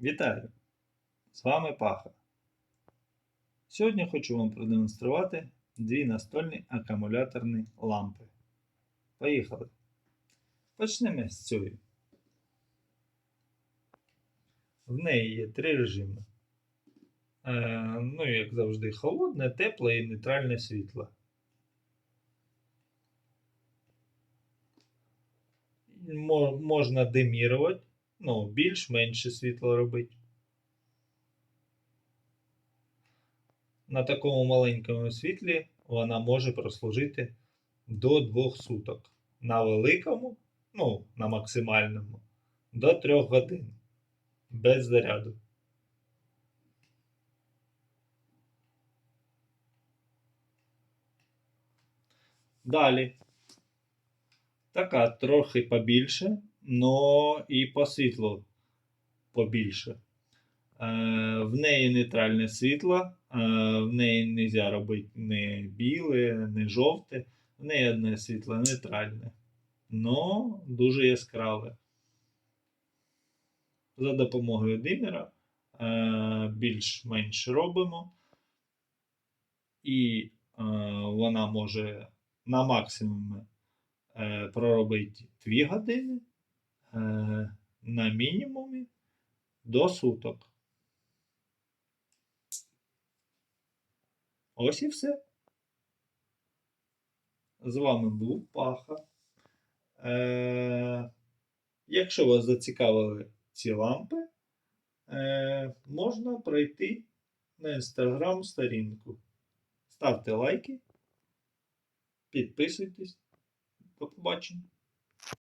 Вітаю! З вами Паха. Сьогодні хочу вам продемонструвати дві настольні акумуляторні лампи. Поїхали! Почнемо з цієї. В неї є три режими. Е, ну, як завжди, холодне, тепле і нейтральне світло. Можна демірувати, ну, більш-менше світло робити. На такому маленькому світлі вона може прослужити до 2 суток. На великому, ну, на максимальному, до 3 годин без заряду. Далі. Така трохи побільше, но і по світлу побільше. Е, в неї нейтральне світло, е, в неї не можна робити не біле, не жовте. В неї одне світло нейтральне, но дуже яскраве. За допомогою димера е, більш-менш робимо. І вона може на максимумі проробити 2 години, на мінімумі до суток. Ось і все. З вами був Паха. Е, якщо вас зацікавили ці лампи, е, можна пройти на інстаграм сторінку. Ставте лайки, підписуйтесь. До побачення.